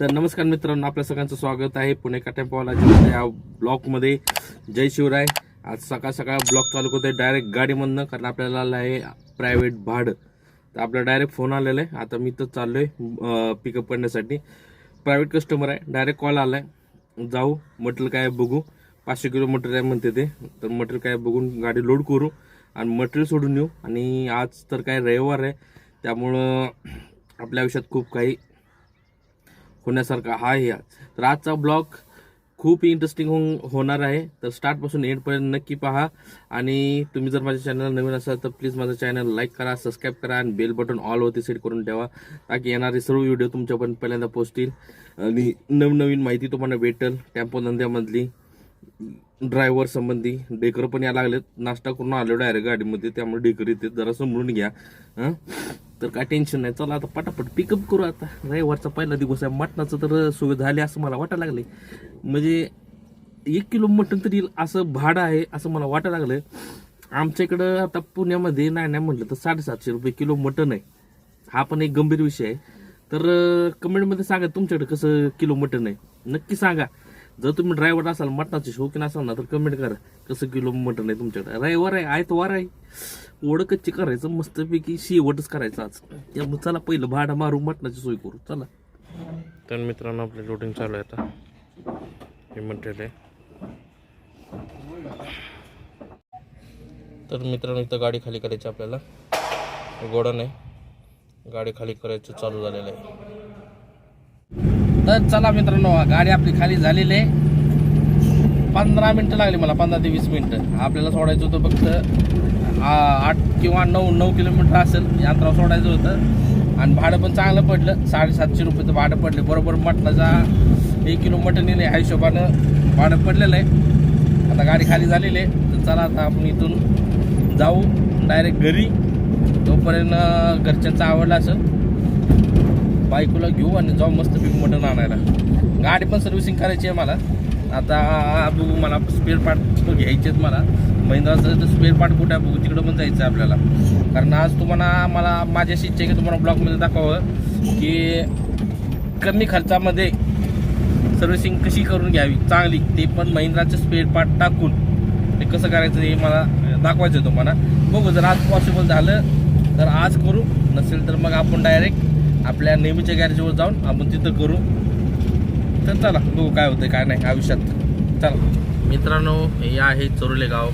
तर नमस्कार मित्रांनो आपल्या सगळ्यांचं स्वागत आहे पुणे काटेपावला या ब्लॉकमध्ये जय शिवराय. आज सकाळ सकाळ ब्लॉक चालू करतोय डायरेक्ट गाडीमधनं कारण आपल्याला आलं आहे प्रायव्हेट भाडं. तर आपला डायरेक्ट फोन आलेला आहे. आता मी तर चाललोय पिकअप करण्यासाठी. प्रायव्हेट कस्टमर आहे. डायरेक्ट कॉल आलाय. जाऊ मटेरियल काय बघू. पाचशे किलो मटेरियल आहे म्हणते ते. तर मटेरियल काय बघून गाडी लोड करू आणि मटेरियल सोडून येऊ. आणि आज तर काय रविवार आहे. त्यामुळं आपल्या आयुष्यात खूप काही होण्यासारखा हा आहे. तर आजचा ब्लॉग खूप इंटरेस्टिंग हो होणार आहे. तर स्टार्टपासून एंडपर्यंत नक्की पहा. आणि तुम्ही जर माझ्या चॅनल नवीन असाल तर प्लीज माझं चॅनल लाईक करा सबस्क्राईब करा आणि बेल बटन ऑलवरती सेट करून ठेवा. ताकी येणारे सर्व व्हिडिओ तुमच्यापर्यंत पहिल्यांदा पोचतील आणि नवनवीन माहिती तुम्हाला भेटेल टेम्पो धंद्यामधली ड्रायव्हर संबंधी. डेकर पण या लागलेत. नाश्ता करून आलो डायरेक्ट गाडीमध्ये. त्यामुळे डेकर येते जरा समजून घ्या. तर काय टेन्शन नाही. चला आता पटापट पिकअप करू आता. रविवारचा पहिला दिवस आहे. मटणाचं तर सुविधा झाली असं मला वाटायला लागले म्हणजे एक किलो मटण तरी असं भाडं आहे असं मला वाटायला लागलं आमच्या इकडं आता पुण्यामध्ये नाही नाही म्हटलं तर साडेसातशे रुपये किलो मटण आहे. हा पण एक गंभीर विषय आहे. तर कमेंटमध्ये सांगा तुमच्याकडे कसं किलो मटण आहे. नक्की सांगा. जर तुम्ही ड्रायव्हर असाल मटणाचे शौकीन असाल ना तर कमेंट करा कसं किलो मटण आहे तुमच्याकडे. रविवार आहे आयतवार आहे. ओढ कच्ची करायचं मस्तपैकी शेवटच करायचं आज. त्यामुळे चला पहिलं भाडं मारू मटणाची सोय करू. चला. तर मित्रांनो आपलं लोडिंग चालू आहे आता. हे मटेरियल आहे. तर मित्रांनो इथं गाडी खाली करायची आपल्याला. गोडा नाही गाडी खाली करायचं चालू झालेलं आहे. तर चला मित्रांनो गाडी आपली खाली झालेली आहे. पंधरा मिनटं लागली मला पंधरा ते वीस मिनटं. आपल्याला सोडायचं होतं फक्त आठ किंवा नऊ नऊ किलोमीटर असेल यात्रा अंतरावर सोडायचं होतं. आणि भाडं पण चांगलं पडलं. साडेसातशे रुपयेचं भाडं पडले. बरोबर मटणाचा एक किलो मटण नेले ह्या हिशोबानं. भाडं पडलेलं आहे. आता गाडी खाली झालेली आहे. तर चला आता आपण इथून जाऊ. डायरेक्ट घरी. तोपर्यंत घरच्यांचं आवडलं असेल बायकोला घेऊ आणि जाऊ मस्त पीक मटण आणायला. गाडी पण सर्व्हिसिंग करायची आहे मला. आता बघू मला स्पेअर पार्ट घ्यायचे आहेत मला. महिंद्राचं स्पेअर पार्ट कुठे आहे बघू तिकडं पण जायचं आहे आपल्याला. कारण आज तुम्हाला मला माझ्याशी इच्छा आहे की तुम्हाला ब्लॉगमध्ये दाखवावं की कमी खर्चामध्ये सर्व्हिसिंग कशी करून घ्यावी चांगली. ते पण महिंद्राचं स्पेअर पार्ट टाकून. ते कसं करायचं हे मला दाखवायचं आहे तुम्हाला. बघू जर आज पॉसिबल झालं तर आज करू. नसेल तर मग आपण डायरेक्ट आपल्या नेहमीच्या गॅरेजवर जाऊन आपण तिथं करू. तर चला बघू काय होतं काय नाही आयुष्यात. चला. मित्रांनो हे आहे चोरले गाव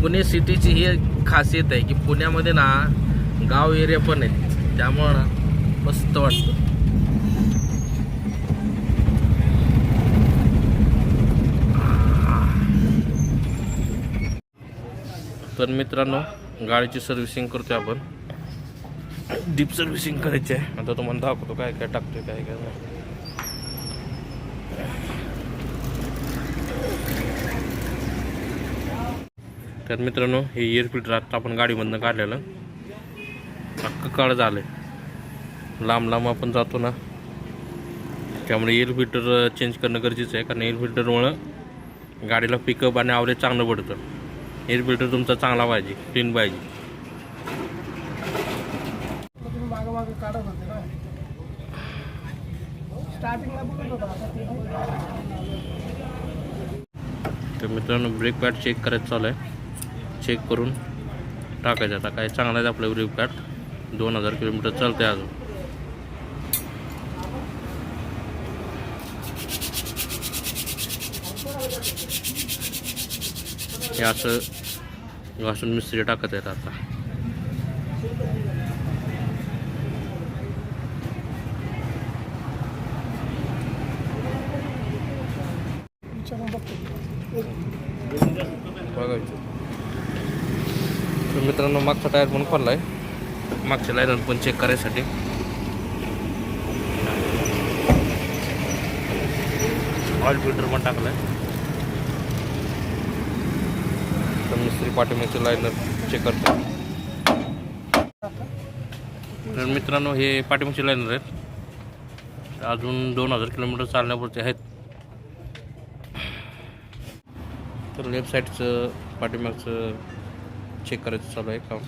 पुणे सिटीची ही खासियत आहे की पुण्यामध्ये ना गाव एरिया पण आहेत त्यामुळं ना मस्त वाटतं. तर मित्रांनो गाडीची सर्व्हिसिंग करतोय आपण. डीप सर्व्हिसिंग करायची आहे. आता तुम्हाला दाखवतो काय काय टाकतोय काय काय नाही. तर मित्रांनो हे एअर फिल्टर आता आपण गाडीमधनं काढलेलं. अख्खं काळ झालं लांब लांब आपण जातो ना. त्यामुळे एअर फिल्टर चेंज करणं गरजेचं आहे. कारण एअर फिल्टरमुळं गाडीला पिकअप आणि आवरेज चांगलं पडतं. एअर फिल्टर तुमचा चांगला पाहिजे क्लीन पाहिजे. तर मित्रांनो ब्रेक पॅड चेक करायचं चालू आहे. चेक करून टाकायचं. आता काय चांगला आहे आपलं ब्रेक दोन हजार किलोमीटर चालते अजून. हे असं घासून मिस्त्री टाकत आहेत आता विचारून बघतो बघायचं तर मित्रांनो मागचा टायर पण खोलला आहे मागच्या लाईनर पण चेक करायसाठी. ऑइल फिल्टर पण टाकलाय. तर मिस्त्री पाठिंब्याचे लाईनर चेक करतो तर मित्रांनो हे पाठीमागचे लायनर आहेत. अजून दोन हजार किलोमीटर चालण्यापुरते आहेत. तर लेफ्ट साईडचं पाठीमागचं चेक करायचं चालू आहे काम.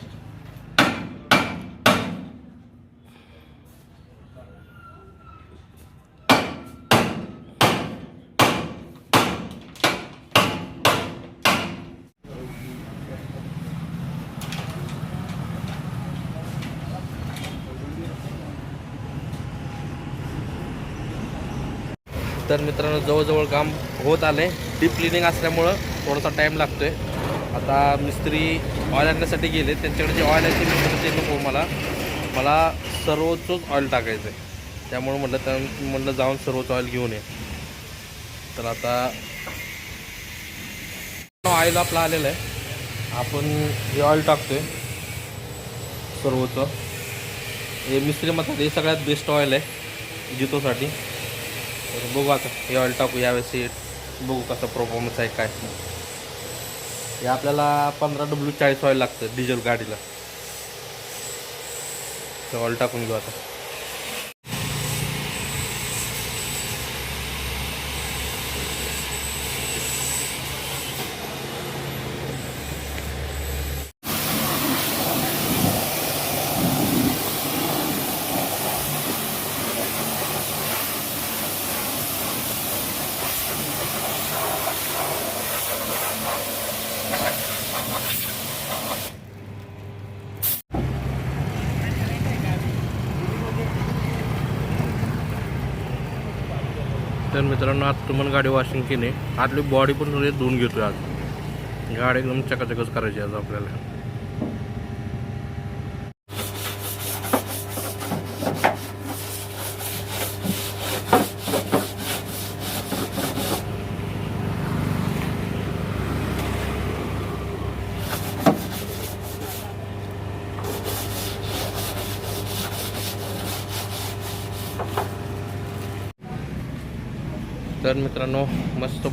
तर मित्रांनो जवळजवळ काम होत आले डीप क्लिनिंग असल्यामुळं थोडासा टाईम लागतोय. आता मिस्त्री ऑइल आणण्यासाठी गेले. त्यांच्याकडे जे ऑइल आहे ते मी ते नको मला. मला सर्वोच्च ऑइल टाकायचं आहे त्यामुळे म्हटलं त्या म्हटलं जाऊन सर्वोच्च ऑइल घेऊन ये. तर आता ऑइल आपला आलेलं आहे. आपण हे ऑइल आहे सर्वोच्च. हे मिस्त्री म्हणतात हे सगळ्यात बेस्ट ऑइल आहे जितोसाठी. बघू आता हे ऑइल टाकू यावेळेस हे बघू कसा परफॉर्मन्स आहे काय. हे आपल्याला पंधरा डब्ल्यू चाळीस ऑइल लागतं डिझेल गाडीला. ते ऑइल टाकून घेऊ आता. मित्रांनो आज तुम्हाला गाडी वॉशिंग केली. आतली बॉडी पण थोडी धुवून घेतोय आज. गाडी एकदम चकाचकच करायची आज आपल्याला. तर मित्रांनो मस्त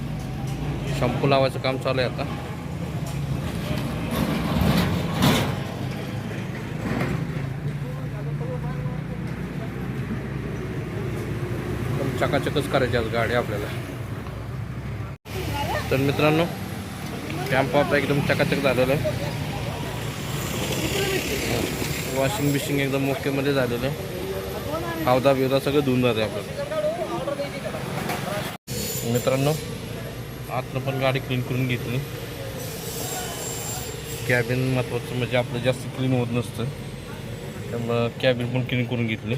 शॅम्पू लावायचं काम चालू आहे आता. चकाचकच करायची आज गाडी आपल्याला. तर मित्रांनो कॅम्प आपला एकदम चकाचक झालेलं आहे. वॉशिंग बिशिंग एकदम ओकेमध्ये झालेलं आहे. हावदा बिवदा सगळं धुवून जाते आपल्याला. मित्रांनो आतनं पण गाडी क्लीन करून घेतली. कॅबिन महत्त्वाचं म्हणजे आपलं जास्त क्लीन होत नसतं. त्यामुळं कॅबिन पण क्लीन करून घेतली.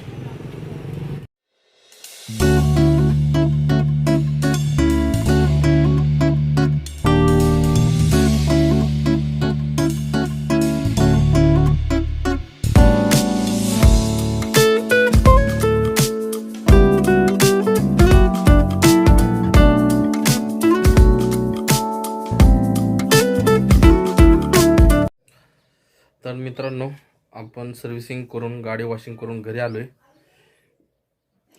तर मित्रांनो आपण सर्व्हिसिंग करून गाडी वॉशिंग करून घरी आलोय.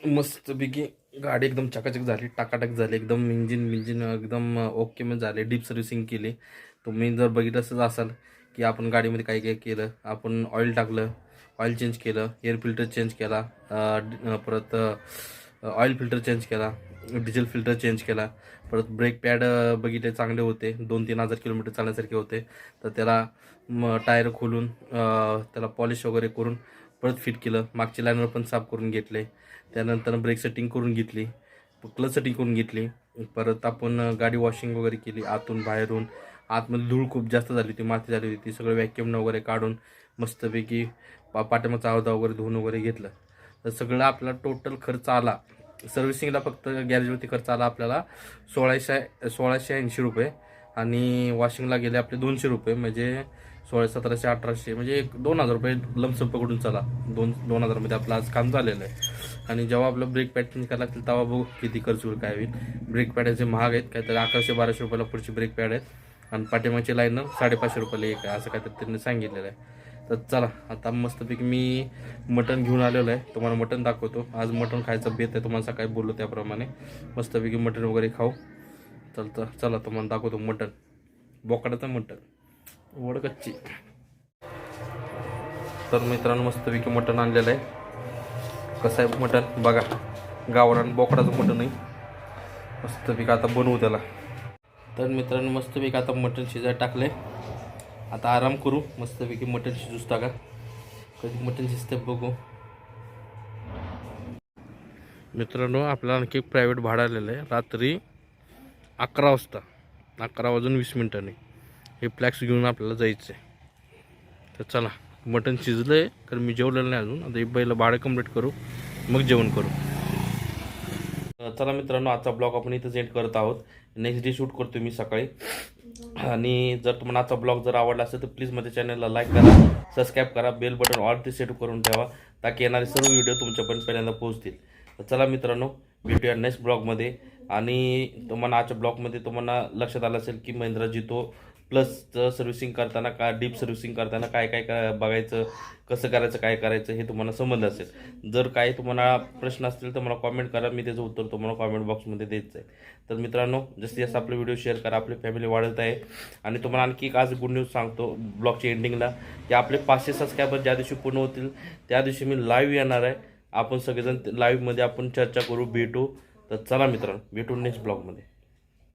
मस्तपैकी गाडी एकदम चकाचक झाली टाकाटक झाली एकदम इंजिन बिंजिन एकदम ओके मध्ये झाले डीप सर्व्हिसिंग केली. तुम्ही जर बघितलंच असाल की आपण गाडीमध्ये काय काय केलं आपण ऑइल टाकलं ऑइल चेंज केलं एअर फिल्टर चेंज केला परत ऑइल फिल्टर चेंज केला डिझेल फिल्टर चेंज केला. परत ब्रेक पॅड बघितले चांगले होते. दोन तीन हजार किलोमीटर चालण्यासारखे होते. तर त्याला म टायर खोलून त्याला पॉलिश वगैरे करून परत फिट केलं. मागच्या लाईनवर पण साफ करून घेतले. त्यानंतर ब्रेक सेटिंग करून घेतली. क्लच सेटिंग करून घेतली. परत आपण गाडी वॉशिंग वगैरे केली. आतून बाहेरून. आतमध्ये धूळ खूप जास्त झाली होती. माती झाली होती. ती सगळं व्हॅक्युमनं वगैरे काढून मस्तपैकी पा पाट्यामाचा आवदा वगैरे धुवून वगैरे घेतलं. तर सगळं आपला टोटल खर्च आला. सर्व्हिसिंगला फक्त गॅरेजवरती खर्च आला आपल्याला सोळाशे सोळाशे ऐंशी रुपये. आणि वॉशिंगला गेले आपले दोनशे रुपये म्हणजे सोळा सतराशे अठराशे म्हणजे एक दोन हजार रुपये लमसम पकडून चला. दोन दोन हजारमध्ये आपलं आज काम झालेलं आहे. आणि जेव्हा आपलं ब्रेक पॅड चेंज करायला लागतील तेव्हा बघू किती खर्च होईल काय होईल. ब्रेक पॅडाचे महाग आहेत काहीतरी अकराशे बाराशे रुपयाला पुढची ब्रेक पॅड आहेत. आणि पाठीमागचे लाईनर साडेपाचशे रुपयाला एक आहे असं काहीतरी त्यांनी सांगितलेलं आहे. तर चला आता मस्तपैकी मी मटण घेऊन आलेलो आहे. तुम्हाला मटण दाखवतो. आज मटण खायचं बेत आहे तुम्हाला सकाळी बोललो त्याप्रमाणे. मस्तपैकी मटण वगैरे खाऊ. चलतं चला तुम्हाला दाखवतो मटण. बोकडाचं मटण. वड कच्ची तर मित्रांनो मस्तपैकी मटण आणलेलं आहे. कसं आहे मटण? बघा गावरान बोकडाचं मटण आहे. मस्तपैकी आता बनवू त्याला. तर मित्रांनो मस्तपैकी आता मटण शिजायला टाकले आता आराम करू. मस्तपैकी मटण शिजूच टाका कधी मटण शिजते बघू. मित्रांनो आपल्याला आणखी एक प्रायव्हेट भाडं आलेलं आहे. रात्री अकरा वाजता. अकरा वाजून वीस मिनिटांनी. हे फ्लॅक्स घेऊन आपल्याला जायचं आहे तर चला मटण शिजलं आहे कारण मी जेवलेलं नाही अजून. आता एक पहिलं भाडं कंप्लीट करू मग जेवण करू. चला मित्रांनो आजचा ब्लॉग आपण इथंच एंड करत आहोत. नेक्स्ट डे शूट करतो मी सकाळी. आणि जर तुम्हाला आजचा ब्लॉग जर आवडला असेल तर प्लीज माझ्या चॅनलला लाईक करा सबस्क्राईब करा बेल बटन ऑल ते सेट करून ठेवा ताकी येणारे सर्व व्हिडिओ तुमच्यापर्यंत पहिल्यांदा पोहोचतील. तर चला मित्रांनो भेटूया नेक्स्ट ब्लॉगमध्ये आणि तुम्हाला आजच्या ब्लॉगमध्ये तुम्हाला लक्षात आलं असेल की महिंद्रा जितो प्लसचं सर्व्हिसिंग करताना का डीप सर्व्हिसिंग करताना काय काय काय बघायचं कसं करायचं काय करायचं हे तुम्हाला समजलं असेल. जर काही तुम्हाला प्रश्न असतील तर मला कॉमेंट करा मी त्याचं उत्तर तुम्हाला कॉमेंट बॉक्समध्ये द्यायचं आहे. तर मित्रांनो जास्तीत जास्त आपले व्हिडिओ शेअर करा आपली फॅमिली वाढत आहे. आणि तुम्हाला आणखी एक आज गुड न्यूज सांगतो ब्लॉगच्या एंडिंगला की आपले पाचशे सबस्क्रायबर ज्या दिवशी पूर्ण होतील त्या दिवशी मी लाईव्ह येणार आहे. आपण सगळेजण लाईव्हमध्ये आपण चर्चा करू भेटू. तर चला मित्रांनो भेटू नेक्स्ट ब्लॉगमध्ये